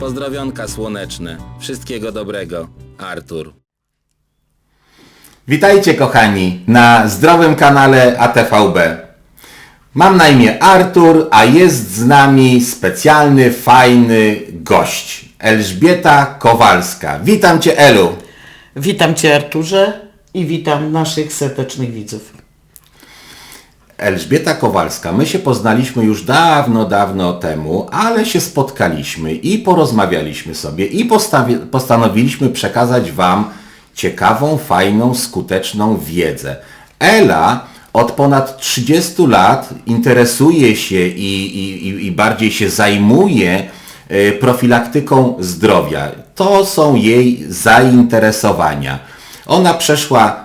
Pozdrowionka słoneczne. Wszystkiego dobrego. Artur. Witajcie kochani na zdrowym kanale ATVB. Mam na imię Artur, a jest z nami specjalny, fajny gość. Elżbieta Kowalska. Witam Cię Elu. Witam Cię Arturze i witam naszych serdecznych widzów. Elżbieta Kowalska. My się poznaliśmy już dawno, dawno temu, ale się spotkaliśmy i porozmawialiśmy sobie i postanowiliśmy przekazać Wam ciekawą, fajną, skuteczną wiedzę. Ela od ponad 30 lat interesuje się i, i, i- bardziej się zajmuje e, profilaktyką zdrowia. To są jej zainteresowania. Ona przeszła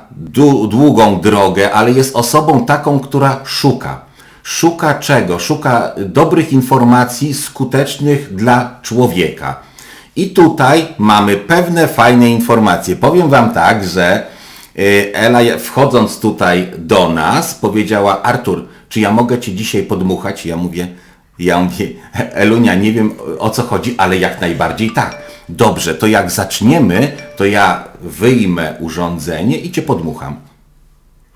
długą drogę, ale jest osobą taką, która szuka. Szuka czego? Szuka dobrych informacji skutecznych dla człowieka. I tutaj mamy pewne fajne informacje. Powiem Wam tak, że y, Ela wchodząc tutaj do nas powiedziała Artur, czy ja mogę Cię dzisiaj podmuchać? Ja mówię, ja mówię, Elunia, nie wiem o co chodzi, ale jak najbardziej tak. Dobrze, to jak zaczniemy, to ja wyjmę urządzenie i Cię podmucham.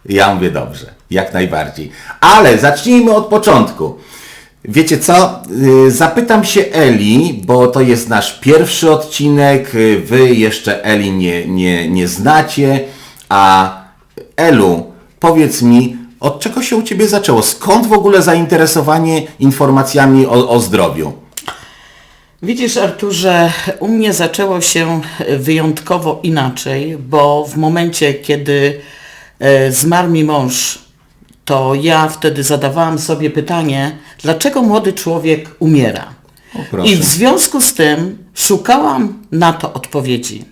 Ja mówię dobrze, jak najbardziej. Ale zacznijmy od początku. Wiecie co? Y, Zapytam się Eli, bo to jest nasz pierwszy odcinek. y, Wy jeszcze Eli nie, nie, nie znacie. A Elu, powiedz mi, od czego się u Ciebie zaczęło? Skąd w ogóle zainteresowanie informacjami o, o zdrowiu? Widzisz Arturze, u mnie zaczęło się wyjątkowo inaczej, bo w momencie, kiedy e, zmarł mi mąż, to ja wtedy zadawałam sobie pytanie, dlaczego młody człowiek umiera? proszę. I w związku z tym szukałam na to odpowiedzi.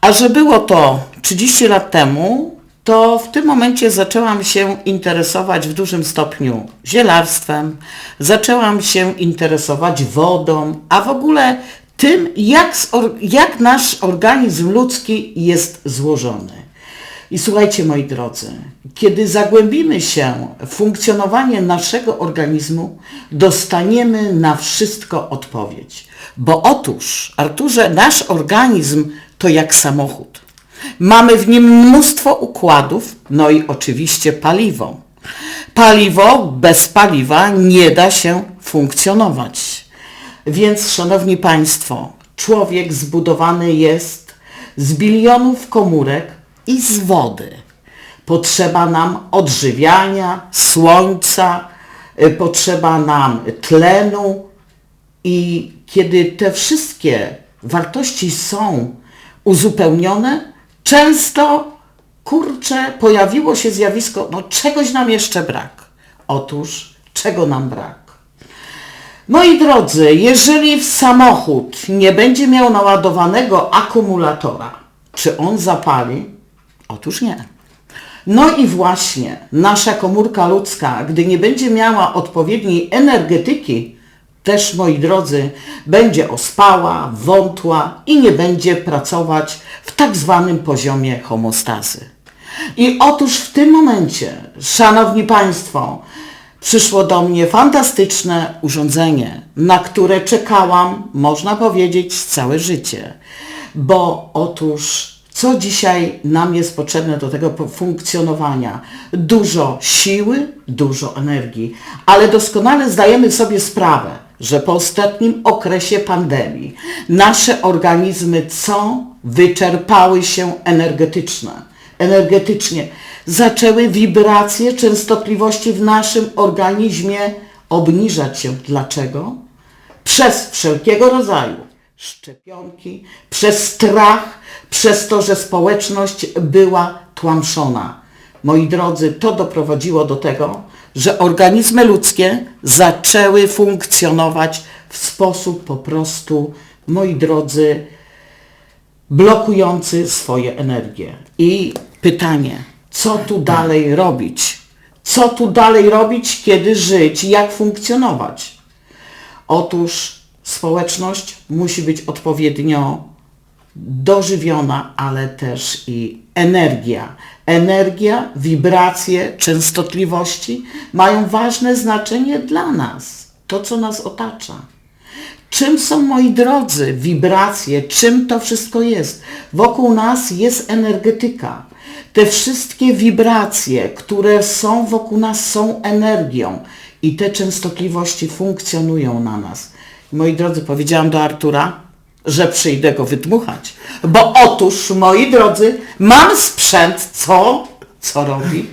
A że było to 30 lat temu, to w tym momencie zaczęłam się interesować w dużym stopniu zielarstwem, zaczęłam się interesować wodą, a w ogóle tym, jak, jak nasz organizm ludzki jest złożony. I słuchajcie moi drodzy, kiedy zagłębimy się w funkcjonowanie naszego organizmu, dostaniemy na wszystko odpowiedź. Bo otóż, Arturze, nasz organizm to jak samochód. Mamy w nim mnóstwo układów, no i oczywiście paliwo. Paliwo bez paliwa nie da się funkcjonować. Więc, Szanowni Państwo, człowiek zbudowany jest z bilionów komórek i z wody. Potrzeba nam odżywiania, słońca, y, potrzeba nam tlenu i kiedy te wszystkie wartości są uzupełnione, często, kurczę, pojawiło się zjawisko, no czegoś nam jeszcze brak. Otóż, czego nam brak? Moi drodzy, jeżeli samochód nie będzie miał naładowanego akumulatora, czy on zapali? Otóż nie. No i właśnie nasza komórka ludzka, gdy nie będzie miała odpowiedniej energetyki, też moi drodzy, będzie ospała, wątła i nie będzie pracować w tak zwanym poziomie homostazy. I otóż w tym momencie, szanowni Państwo, przyszło do mnie fantastyczne urządzenie, na które czekałam, można powiedzieć, całe życie. Bo otóż co dzisiaj nam jest potrzebne do tego funkcjonowania? Dużo siły, dużo energii, ale doskonale zdajemy sobie sprawę, że po ostatnim okresie pandemii nasze organizmy co? Wyczerpały się energetyczne energetycznie. Zaczęły wibracje częstotliwości w naszym organizmie obniżać się. Dlaczego? Przez wszelkiego rodzaju szczepionki, przez strach, przez to, że społeczność była tłamszona. Moi drodzy, to doprowadziło do tego, że organizmy ludzkie zaczęły funkcjonować w sposób po prostu moi drodzy, blokujący swoje energie. I pytanie, co tu dalej robić? Co tu dalej robić, kiedy żyć, jak funkcjonować? Otóż społeczność musi być odpowiednio dożywiona, ale też i energia. Energia, wibracje, częstotliwości mają ważne znaczenie dla nas, to co nas otacza. Czym są, moi drodzy, wibracje? Czym to wszystko jest? Wokół nas jest energetyka. Te wszystkie wibracje, które są wokół nas, są energią i te częstotliwości funkcjonują na nas. Moi drodzy, powiedziałam do Artura, że przyjdę go wydmuchać. Bo otóż, moi drodzy, mam sprzęt, co? Co robi?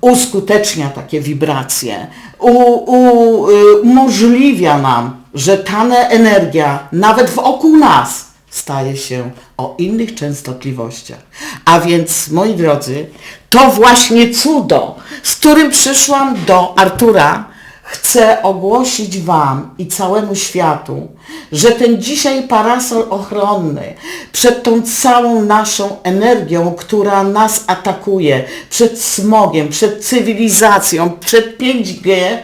Uskutecznia takie wibracje, y, umożliwia nam, że ta energia, nawet wokół nas, staje się o innych częstotliwościach. A więc, moi drodzy, to właśnie cudo, z którym przyszłam do Artura, chcę ogłosić Wam i całemu światu, że ten dzisiaj parasol ochronny przed tą całą naszą energią, która nas atakuje, przed smogiem, przed cywilizacją, przed 5G,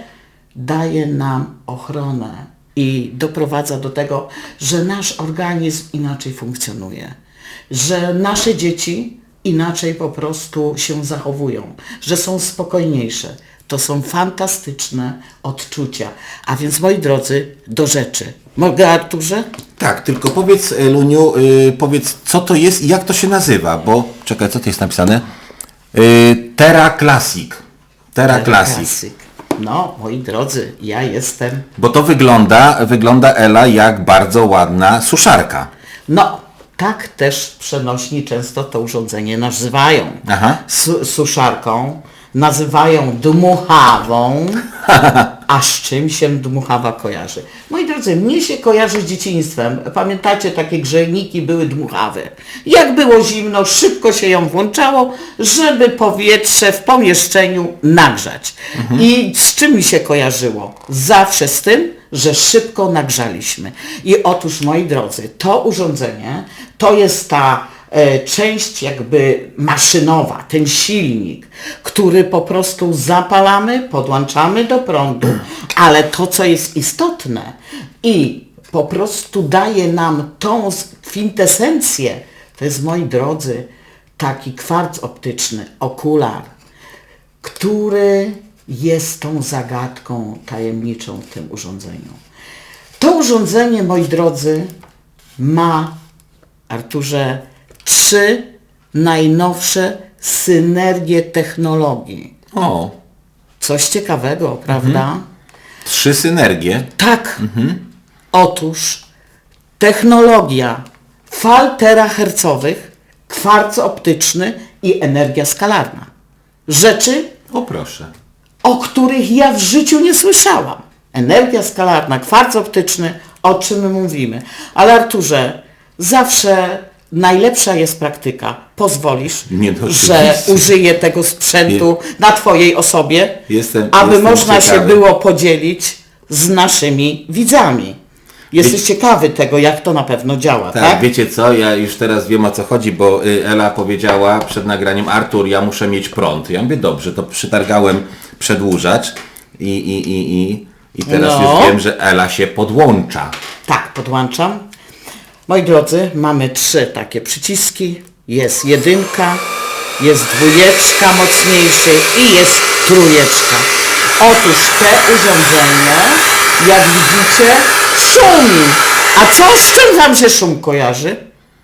daje nam ochronę i doprowadza do tego, że nasz organizm inaczej funkcjonuje, że nasze dzieci inaczej po prostu się zachowują, że są spokojniejsze. To są fantastyczne odczucia. A więc moi drodzy, do rzeczy. Mogę Arturze? Tak, tylko powiedz e, Luniu, y, powiedz co to jest i jak to się nazywa, bo czekaj, co to jest napisane? Y, Terra Classic. Terra Classic. Klasyk. No, moi drodzy, ja jestem Bo to wygląda, wygląda Ela jak bardzo ładna suszarka. No, tak też przenośni często to urządzenie nazywają. Aha. Su- suszarką, nazywają dmuchawą, a z czym się dmuchawa kojarzy? Moi drodzy, mnie się kojarzy z dzieciństwem. Pamiętacie, takie grzejniki były dmuchawy. Jak było zimno, szybko się ją włączało, żeby powietrze w pomieszczeniu nagrzać. I z czym mi się kojarzyło? Zawsze z tym, że szybko nagrzaliśmy. I otóż, moi drodzy, to urządzenie to jest ta część jakby maszynowa, ten silnik, który po prostu zapalamy, podłączamy do prądu, ale to, co jest istotne i po prostu daje nam tą kwintesencję, to jest, moi drodzy, taki kwarc optyczny, okular, który jest tą zagadką tajemniczą w tym urządzeniu. To urządzenie, moi drodzy, ma, Arturze, trzy najnowsze synergie technologii. O, Coś ciekawego, prawda? trzy synergie. Tak. Otóż technologia fal terahercowych, kwarc optyczny i energia skalarna. Rzeczy, O proszę. o których ja w życiu nie słyszałam. Energia skalarna, kwarc optyczny, o czym my mówimy. Ale Arturze, zawsze najlepsza jest praktyka. Pozwolisz, Nie, no że oczywiście. użyję tego sprzętu na Twojej osobie, Jestem- aby jestem można się ciekawy. było podzielić z naszymi widzami. Jesteś ciekawy tego, jak to na pewno działa, Tak, tak? wiecie co, ja już teraz wiem o co chodzi, bo y, Ela powiedziała przed nagraniem, Artur, ja muszę mieć prąd. Ja mówię, dobrze, to przytargałem przedłużacz i, i, i, i, i teraz No. już wiem, że Ela się podłącza. Tak, podłączam. Moi drodzy, mamy trzy takie przyciski. Jest jedynka, jest dwójeczka mocniejszy i jest trójeczka. Otóż te urządzenie, jak widzicie, szumi. A co z czym wam się szum kojarzy?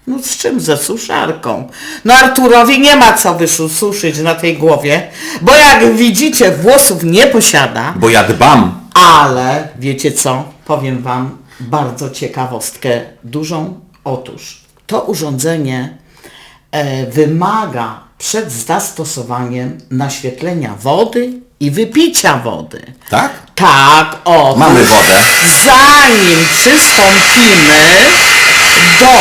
No z czym? Ze suszarką. No Arturowi nie ma co wysuszyć na tej głowie, bo jak widzicie włosów nie posiada, Bo ja dbam. ale wiecie co? Powiem Wam bardzo ciekawostkę dużą. Otóż to urządzenie e, wymaga przed zastosowaniem naświetlenia wody i wypicia wody. Tak? Tak, o. Mamy wodę. Zanim przystąpimy do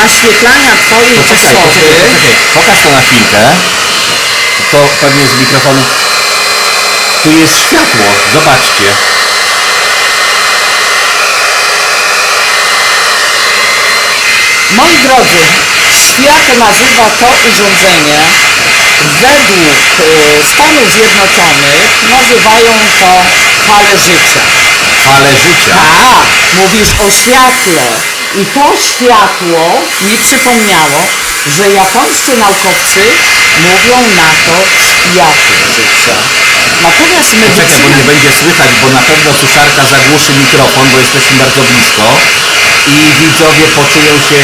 naświetlania Twojej Poczekaj, osoby, poczekaj, poczekaj. Pokaż to na chwilkę. To pewnie z mikrofonu. Tu jest światło, zobaczcie. Moi drodzy, świat nazywa to urządzenie według e, Stanów Zjednoczonych nazywają to fale życia. Fale życia. Tak, mówisz o świetle. I to światło mi przypomniało, że japońscy naukowcy mówią na to światło życia. Natomiast Czekaj, bo medycyna... nie będzie słychać, bo na pewno suszarka zagłuszy mikrofon, bo jesteśmy bardzo blisko i widzowie poczują się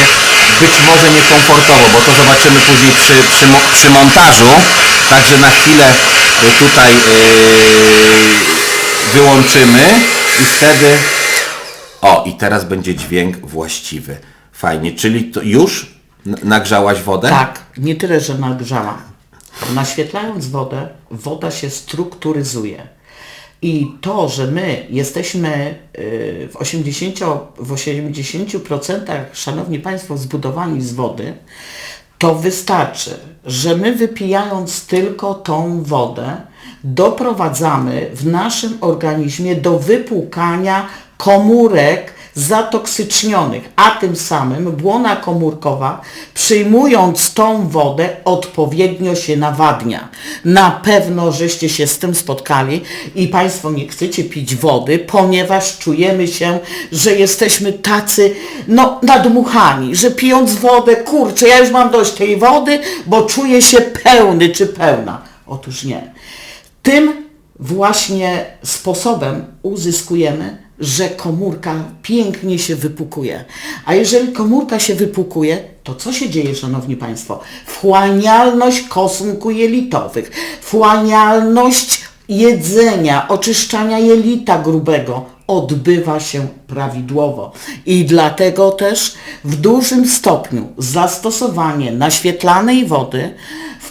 być może niekomfortowo, bo to zobaczymy później przy, przy, przy montażu. Także na chwilę y, tutaj yy, wyłączymy i wtedy... O, i teraz będzie dźwięk właściwy. Fajnie, czyli to już nagrzałaś wodę? Tak, nie tyle, że nagrzała. Naświetlając wodę, woda się strukturyzuje. I to, że my jesteśmy y, w 80%, w 80% szanowni Państwo, zbudowani z wody, to wystarczy, że my wypijając tylko tą wodę, doprowadzamy w naszym organizmie do wypłukania komórek zatoksycznionych, a tym samym błona komórkowa przyjmując tą wodę odpowiednio się nawadnia. Na pewno żeście się z tym spotkali i Państwo nie chcecie pić wody, ponieważ czujemy się, że jesteśmy tacy no nadmuchani, że pijąc wodę, kurczę, ja już mam dość tej wody, bo czuję się pełny czy pełna. Otóż nie. Tym właśnie sposobem uzyskujemy, że komórka pięknie się wypukuje. A jeżeli komórka się wypukuje, to co się dzieje, Szanowni Państwo? Wchłanialność kosmku jelitowych, wchłanialność jedzenia, oczyszczania jelita grubego odbywa się prawidłowo. I dlatego też w dużym stopniu zastosowanie naświetlanej wody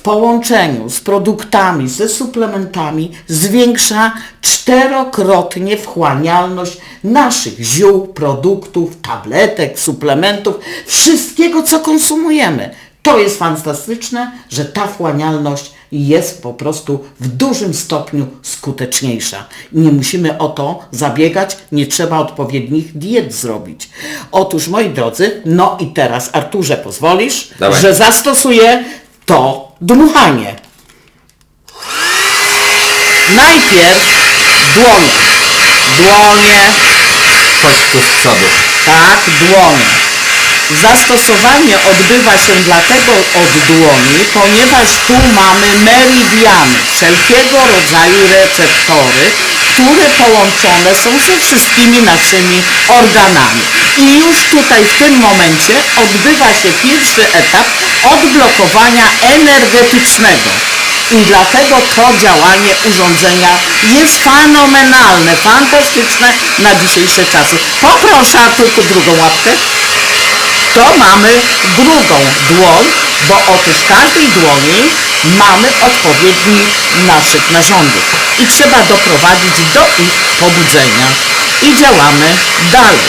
połączeniu z produktami, ze suplementami zwiększa czterokrotnie wchłanialność naszych ziół, produktów, tabletek, suplementów, wszystkiego co konsumujemy. To jest fantastyczne, że ta wchłanialność jest po prostu w dużym stopniu skuteczniejsza. Nie musimy o to zabiegać, nie trzeba odpowiednich diet zrobić. Otóż moi drodzy, no i teraz Arturze pozwolisz, Dawaj. że zastosuję to dmuchanie. Najpierw dłonie. Dłonie, Chodź tu z przodu. tak, dłonie. Zastosowanie odbywa się dlatego od dłoni, ponieważ tu mamy meridiany, wszelkiego rodzaju receptory, które połączone są ze wszystkimi naszymi organami. I już tutaj w tym momencie odbywa się pierwszy etap odblokowania energetycznego. I dlatego to działanie urządzenia jest fenomenalne, fantastyczne na dzisiejsze czasy. Poproszę Arturku drugą łapkę. To mamy drugą dłoń, bo otóż w każdej dłoni mamy odpowiedni naszyk narządów i trzeba doprowadzić do ich pobudzenia. I działamy dalej.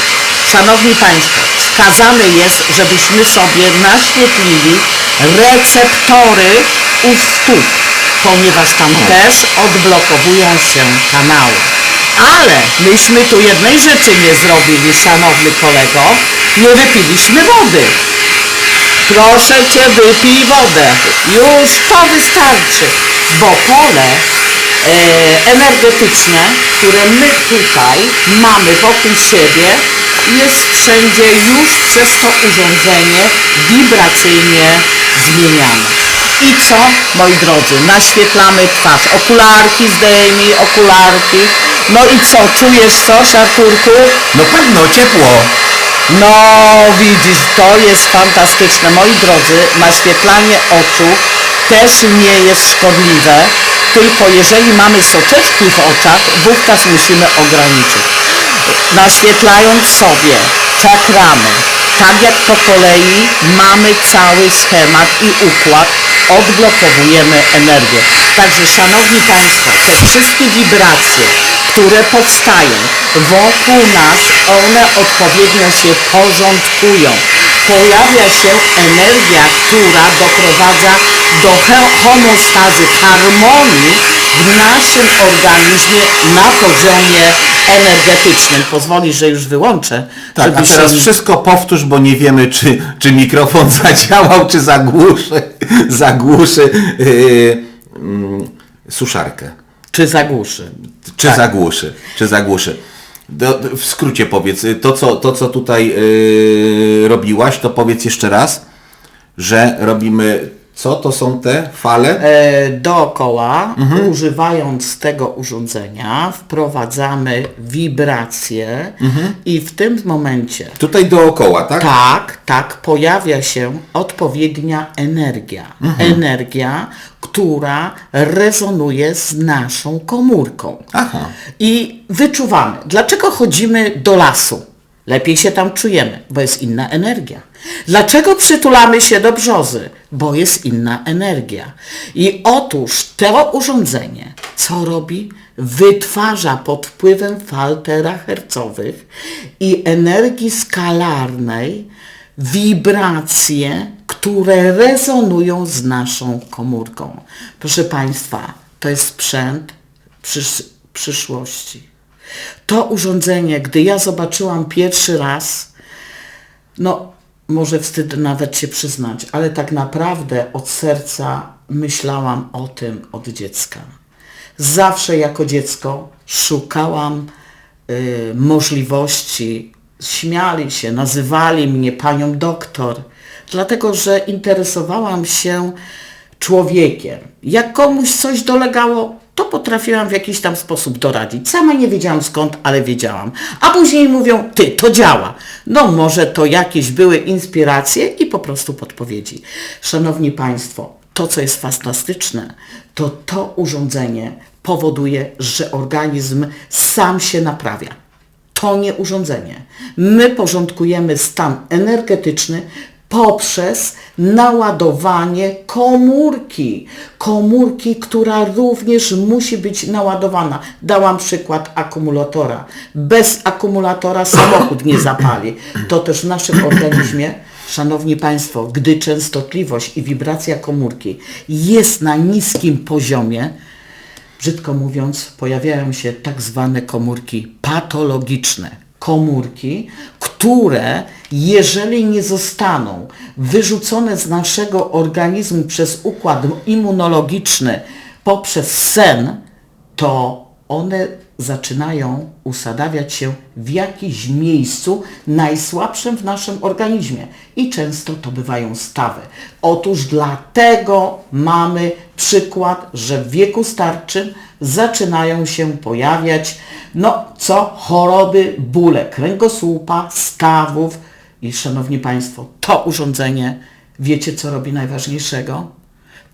Szanowni Państwo, wskazane jest, żebyśmy sobie naświetlili receptory u stóp, ponieważ tam też odblokowują się kanały. Ale myśmy tu jednej rzeczy nie zrobili, szanowny kolego, nie wypiliśmy wody. Proszę Cię, wypij wodę. Już to wystarczy, bo pole e, energetyczne, które my tutaj mamy wokół siebie, jest wszędzie już przez to urządzenie wibracyjnie zmieniane. I co, moi drodzy, naświetlamy twarz. Okularki zdejmij, okularki. No i co, czujesz coś, Arturku? No pewno, ciepło. No widzisz, to jest fantastyczne. Moi drodzy, naświetlanie oczu też nie jest szkodliwe, tylko jeżeli mamy soczewki w oczach, wówczas musimy ograniczyć. Naświetlając sobie czakramy, tak jak po kolei mamy cały schemat i układ, odblokowujemy energię. Także Szanowni Państwo, te wszystkie wibracje, które powstają wokół nas, one odpowiednio się porządkują. Pojawia się energia, która doprowadza do homostazy, harmonii w naszym organizmie na poziomie energetycznym. Pozwolisz, że już wyłączę. Tak, a teraz się- wszystko powtórz, bo nie wiemy, czy, czy mikrofon zadziałał, czy zagłuszy, zagłuszy yy, mm, suszarkę. Czy zagłuszy. Czy zagłuszy, czy zagłuszy. Do, do, w skrócie powiedz, y, to co, to, co tutaj yy, robiłaś, to powiedz jeszcze raz, że robimy, co to są te fale? E, dookoła, używając tego urządzenia, wprowadzamy wibracje i w tym momencie Tutaj dookoła, tak? tak, tak, pojawia się odpowiednia energia. Energia, która rezonuje z naszą komórką. Aha. I wyczuwamy, dlaczego chodzimy do lasu. Lepiej się tam czujemy, bo jest inna energia. Dlaczego przytulamy się do brzozy? Bo jest inna energia. I otóż to urządzenie, co robi? Wytwarza pod wpływem fal terahercowych i energii skalarnej wibracje, które rezonują z naszą komórką. Proszę Państwa, to jest sprzęt przysz przyszłości. To urządzenie, gdy ja zobaczyłam pierwszy raz, no może wstyd nawet się przyznać, ale tak naprawdę od serca myślałam o tym od dziecka. Zawsze jako dziecko szukałam y, możliwości, śmiali się, nazywali mnie panią doktor, dlatego że interesowałam się człowiekiem. Jak komuś coś dolegało, to potrafiłam w jakiś tam sposób doradzić. Sama nie wiedziałam skąd, ale wiedziałam. A później mówią, ty, to działa. No może to jakieś były inspiracje i po prostu podpowiedzi. Szanowni Państwo, to co jest fantastyczne, to to urządzenie powoduje, że organizm sam się naprawia to nie urządzenie. My porządkujemy stan energetyczny poprzez naładowanie komórki. Komórki, która również musi być naładowana. Dałam przykład akumulatora. Bez akumulatora samochód nie zapali. To też w naszym organizmie, Szanowni Państwo, gdy częstotliwość i wibracja komórki jest na niskim poziomie, brzydko mówiąc, pojawiają się tak zwane komórki patologiczne. Komórki, które jeżeli nie zostaną wyrzucone z naszego organizmu przez układ immunologiczny poprzez sen, to one zaczynają usadawiać się w jakimś miejscu najsłabszym w naszym organizmie i często to bywają stawy. Otóż dlatego mamy przykład, że w wieku starczym zaczynają się pojawiać no co? Choroby, bóle kręgosłupa, stawów i szanowni Państwo, to urządzenie wiecie co robi najważniejszego?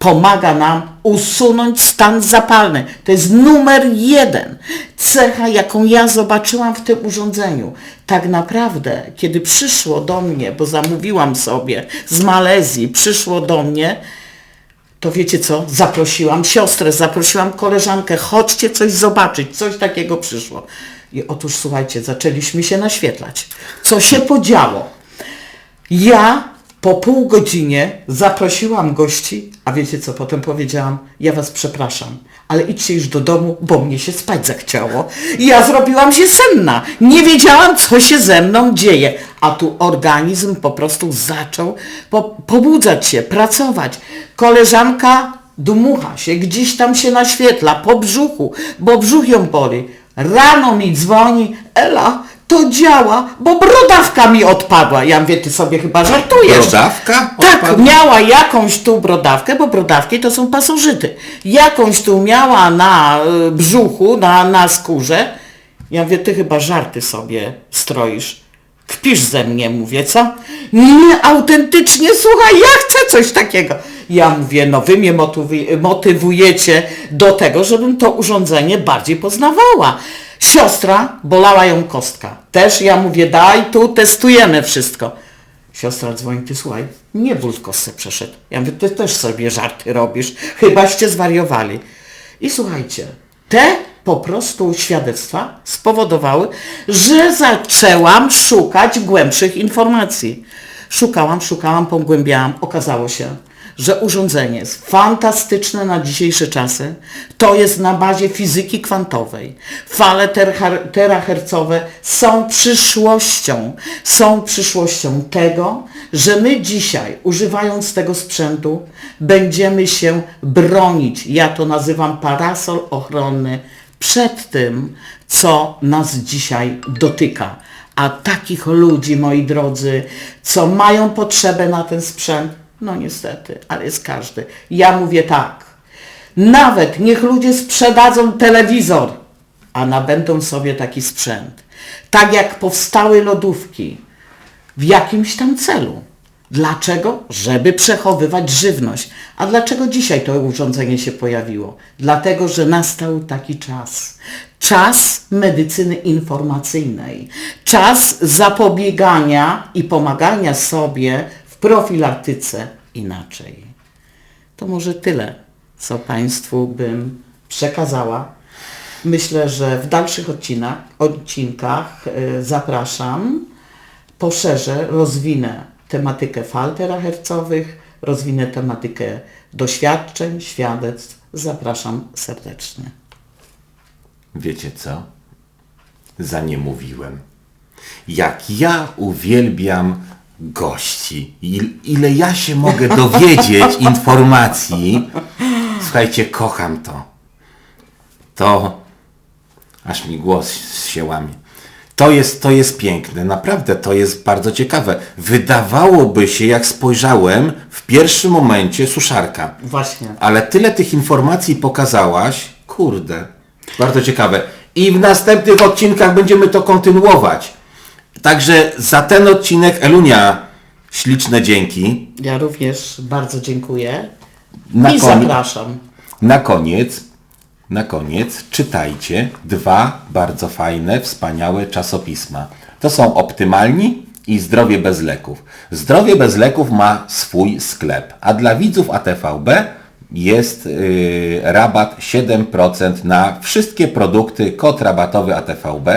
Pomaga nam usunąć stan zapalny. To jest numer jeden. Cecha, jaką ja zobaczyłam w tym urządzeniu. Tak naprawdę, kiedy przyszło do mnie, bo zamówiłam sobie z Malezji, przyszło do mnie, to wiecie co? Zaprosiłam siostrę, zaprosiłam koleżankę, chodźcie coś zobaczyć, coś takiego przyszło. I otóż słuchajcie, zaczęliśmy się naświetlać. Co się podziało? Ja po pół godzinie zaprosiłam gości, a wiecie co potem powiedziałam? Ja was przepraszam, ale idźcie już do domu, bo mnie się spać zachciało. I ja zrobiłam się senna. Nie wiedziałam, co się ze mną dzieje. A tu organizm po prostu zaczął po, pobudzać się, pracować. Koleżanka dmucha się, gdzieś tam się naświetla, po brzuchu, bo brzuch ją boli. Rano mi dzwoni, Ela, to działa, bo brodawka mi odpadła. Ja mówię, ty sobie chyba żartujesz. Brodawka? Tak, Odpadła? miała jakąś tu brodawkę, bo brodawki to są pasożyty. Jakąś tu miała na y, brzuchu, na, na skórze. Ja mówię, ty chyba żarty sobie stroisz. Kpisz ze mnie, mówię, co? Nie, autentycznie, słuchaj, ja chcę coś takiego. Ja mówię, no wy mnie motywujecie do tego, żebym to urządzenie bardziej poznawała. Siostra, bolała ją kostka. Też ja mówię, daj tu, testujemy wszystko. Siostra dzwoni, ty słuchaj, nie ból w kostce przeszedł. Ja mówię, ty też sobie żarty robisz, chybaście zwariowali. I słuchajcie, te po prostu świadectwa spowodowały, że zaczęłam szukać głębszych informacji. Szukałam, szukałam, pogłębiałam. Okazało się, że urządzenie jest fantastyczne na dzisiejsze czasy. To jest na bazie fizyki kwantowej. Fale terahercowe są przyszłością. Są przyszłością tego, że my dzisiaj, używając tego sprzętu, będziemy się bronić. Ja to nazywam parasol ochronny przed tym, co nas dzisiaj dotyka. A takich ludzi, moi drodzy, co mają potrzebę na ten sprzęt, no niestety, ale jest każdy. Ja mówię tak, nawet niech ludzie sprzedadzą telewizor, a nabędą sobie taki sprzęt. Tak jak powstały lodówki w jakimś tam celu. Dlaczego? Żeby przechowywać żywność. A dlaczego dzisiaj to urządzenie się pojawiło? Dlatego, że nastał taki czas. Czas medycyny informacyjnej. Czas zapobiegania i pomagania sobie profilaktyce inaczej. To może tyle, co Państwu bym przekazała. Myślę, że w dalszych odcinkach, odcinkach y, zapraszam poszerzę, rozwinę tematykę fal terahercowych, rozwinę tematykę doświadczeń, świadectw. Zapraszam serdecznie. Wiecie co? Za nie mówiłem. Jak ja uwielbiam gości, il, ile ja się mogę dowiedzieć informacji, słuchajcie, kocham to. To aż mi głos się łamie. To jest, to jest piękne, naprawdę to jest bardzo ciekawe. Wydawałoby się, jak spojrzałem, w pierwszym momencie suszarka. Właśnie. Ale tyle tych informacji pokazałaś, kurde, bardzo ciekawe. I w następnych odcinkach będziemy to kontynuować. Także za ten odcinek Elunia, śliczne dzięki. Ja również bardzo dziękuję Na, i zapraszam. na koniec, na koniec czytajcie dwa bardzo fajne, wspaniałe czasopisma. To są Optymalni i Zdrowie bez leków. Zdrowie bez leków ma swój sklep, a dla widzów ATVB jest yy, rabat 7% na wszystkie produkty, kod rabatowy ATVB.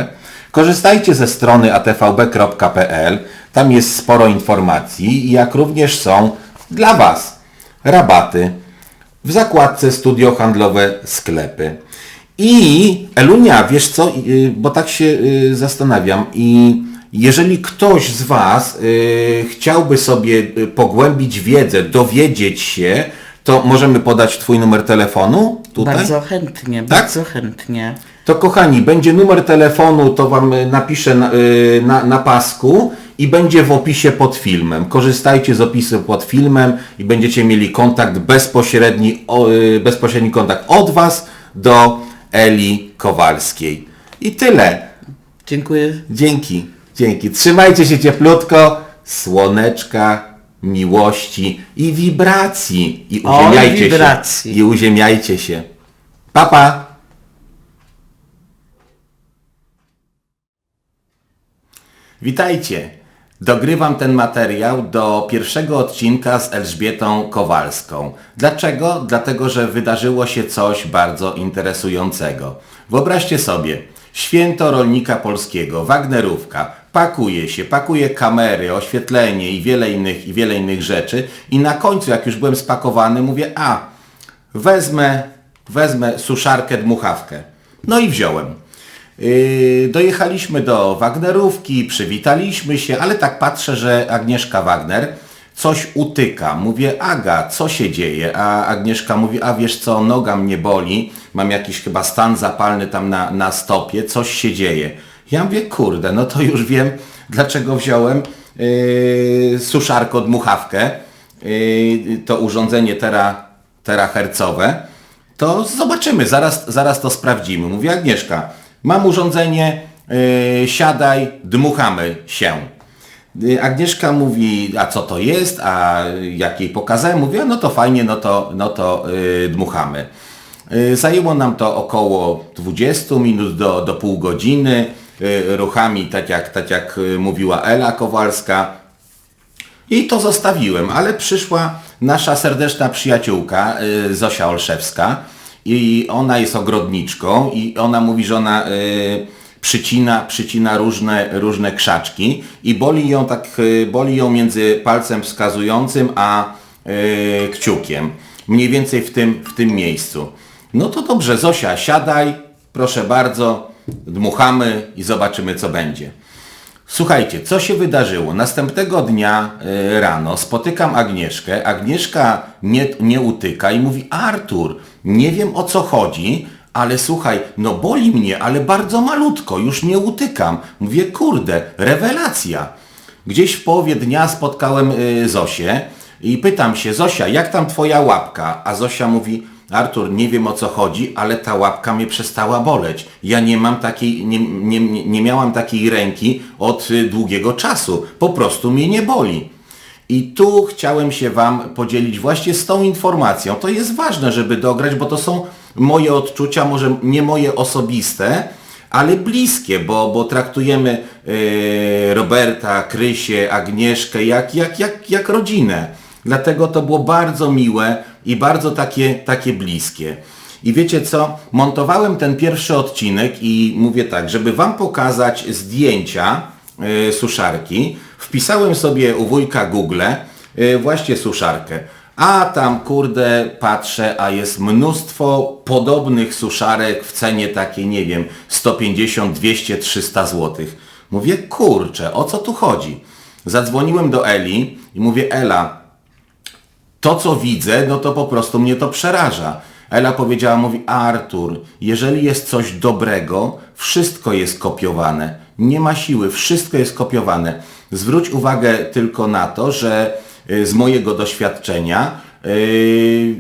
Korzystajcie ze strony atvb.pl, tam jest sporo informacji, jak również są dla Was rabaty w zakładce studio handlowe sklepy. I Elunia, wiesz co, y, bo tak się y, zastanawiam i jeżeli ktoś z Was y, chciałby sobie pogłębić wiedzę, dowiedzieć się, to możemy podać Twój numer telefonu tutaj? Bardzo chętnie, Tak? bardzo chętnie. To kochani, będzie numer telefonu, to Wam y, napiszę na, y, na, na pasku i będzie w opisie pod filmem. Korzystajcie z opisu pod filmem i będziecie mieli kontakt bezpośredni, y, bezpośredni kontakt od Was do Eli Kowalskiej. I tyle. Dziękuję. Dzięki, dzięki. Trzymajcie się cieplutko, słoneczka, miłości i wibracji. I Oj, uziemiajcie wibracji. się. I uziemiajcie się. Pa, pa. Witajcie. Dogrywam ten materiał do pierwszego odcinka z Elżbietą Kowalską. Dlaczego? Dlatego, że wydarzyło się coś bardzo interesującego. Wyobraźcie sobie, święto rolnika polskiego, Wagnerówka, pakuje się, pakuje kamery, oświetlenie i wiele innych, i wiele innych rzeczy i na końcu, jak już byłem spakowany, mówię, a, wezmę, wezmę suszarkę, dmuchawkę. No i wziąłem. Yy, dojechaliśmy do Wagnerówki, przywitaliśmy się, ale tak patrzę, że Agnieszka Wagner coś utyka. Mówię, Aga, co się dzieje? A Agnieszka mówi, a wiesz co, noga mnie boli, mam jakiś chyba stan zapalny tam na, na stopie, coś się dzieje. Ja mówię, kurde, no to już wiem, dlaczego wziąłem yy, suszarko dmuchawkę, yy, to urządzenie tera, terahercowe to zobaczymy, zaraz, zaraz to sprawdzimy. Mówi Agnieszka, mam urządzenie, yy, siadaj, dmuchamy się. Yy, Agnieszka mówi, a co to jest, a jak jej pokazałem, mówię, no to fajnie, no to, no to yy, dmuchamy. Yy, Zajęło nam to około 20 minut do, do pół godziny, ruchami, tak jak, tak jak yy, mówiła Ela Kowalska, i to zostawiłem, ale przyszła nasza serdeczna przyjaciółka y, Zosia Olszewska. I ona jest ogrodniczką i ona mówi, że ona y, przycina, przycina różne, różne krzaczki. I boli ją tak, y, boli ją między palcem wskazującym a kciukiem. Mniej więcej w tym, w tym miejscu. No to dobrze, Zosia, siadaj, proszę bardzo, dmuchamy i zobaczymy co będzie. Słuchajcie, co się wydarzyło? Następnego dnia y, rano spotykam Agnieszkę. Agnieszka nie, nie utyka i mówi Artur, nie wiem o co chodzi, ale słuchaj, no boli mnie, ale bardzo malutko, już nie utykam. Mówię, kurde, rewelacja. Gdzieś w połowie dnia spotkałem y, Zosię i pytam się, Zosia, jak tam twoja łapka? A Zosia mówi, Artur, nie wiem o co chodzi, ale ta łapka mnie przestała boleć. Ja nie mam takiej, nie, nie, nie miałam takiej ręki od y, długiego czasu. Po prostu mnie nie boli. I tu chciałem się Wam podzielić właśnie z tą informacją. To jest ważne, żeby dograć, bo to są moje odczucia, może nie moje osobiste, ale bliskie, bo, bo traktujemy e, Roberta, Krysię, Agnieszkę jak, jak, jak, jak rodzinę. Dlatego to było bardzo miłe i bardzo takie, takie bliskie. I wiecie co? Montowałem ten pierwszy odcinek i mówię tak, żeby Wam pokazać zdjęcia e, suszarki, wpisałem sobie u wujka Google e, właśnie suszarkę. A tam kurde patrzę, a jest mnóstwo podobnych suszarek w cenie takiej, nie wiem, 150, 200, 300 zł. Mówię, kurczę, o co tu chodzi? Zadzwoniłem do Eli i mówię, Ela, to co widzę, no to po prostu mnie to przeraża. Ela powiedziała, mówi, Artur, jeżeli jest coś dobrego, wszystko jest kopiowane. Nie ma siły, wszystko jest kopiowane. Zwróć uwagę tylko na to, że y, z mojego doświadczenia yy,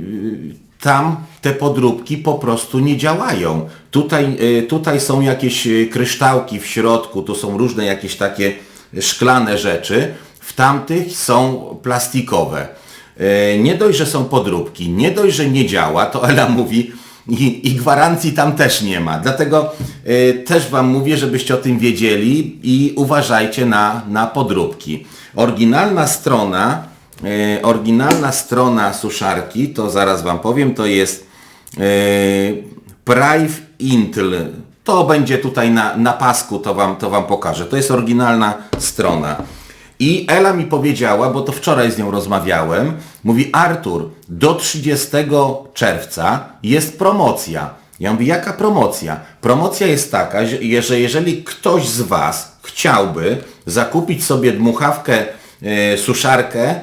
tam te podróbki po prostu nie działają. Tutaj, y, tutaj są jakieś y, kryształki w środku, tu są różne jakieś takie szklane rzeczy, w tamtych są plastikowe. E, Nie dość, że są podróbki, nie dość, że nie działa, to Ela mówi i, i gwarancji tam też nie ma. Dlatego e, też Wam mówię, żebyście o tym wiedzieli i uważajcie na, na podróbki. Oryginalna strona, e, oryginalna strona suszarki, to zaraz Wam powiem, to jest Prive Intel. To będzie tutaj na, na pasku, to wam, to wam pokażę. To jest oryginalna strona. I Ela mi powiedziała, bo to wczoraj z nią rozmawiałem, mówi Artur, do 30 czerwca jest promocja. Ja mówię, jaka promocja? Promocja jest taka, że że jeżeli ktoś z Was chciałby zakupić sobie dmuchawkę, e, suszarkę,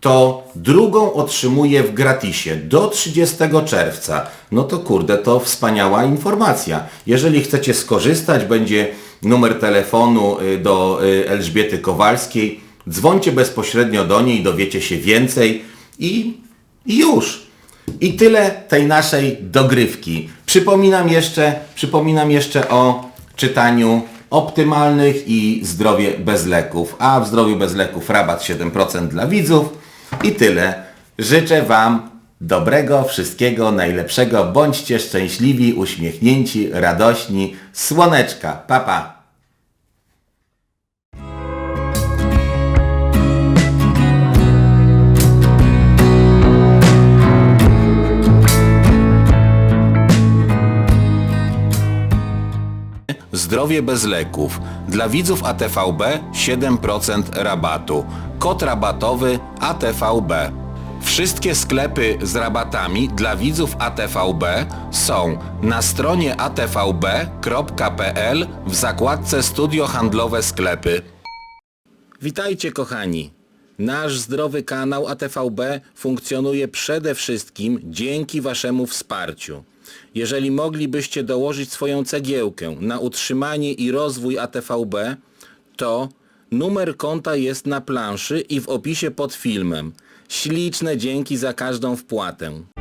to drugą otrzymuje w gratisie do 30 czerwca. No to kurde, to wspaniała informacja. Jeżeli chcecie skorzystać, będzie numer telefonu y, do y, Elżbiety Kowalskiej. Dzwońcie bezpośrednio do niej, dowiecie się więcej i, i już. I tyle tej naszej dogrywki. Przypominam jeszcze, przypominam jeszcze o czytaniu optymalnych i zdrowie bez leków. A w zdrowiu bez leków rabat 7% dla widzów. I tyle. Życzę Wam dobrego, wszystkiego najlepszego. Bądźcie szczęśliwi, uśmiechnięci, radośni. Słoneczka. Pa, pa. Zdrowie bez leków. Dla widzów ATVB 7% rabatu. Kod rabatowy ATVB. Wszystkie sklepy z rabatami dla widzów ATVB są na stronie atvb.pl w zakładce Studio Handlowe Sklepy. Witajcie kochani. Nasz zdrowy kanał ATVB funkcjonuje przede wszystkim dzięki Waszemu wsparciu. Jeżeli moglibyście dołożyć swoją cegiełkę na utrzymanie i rozwój ATVB, to numer konta jest na planszy i w opisie pod filmem. Śliczne dzięki za każdą wpłatę.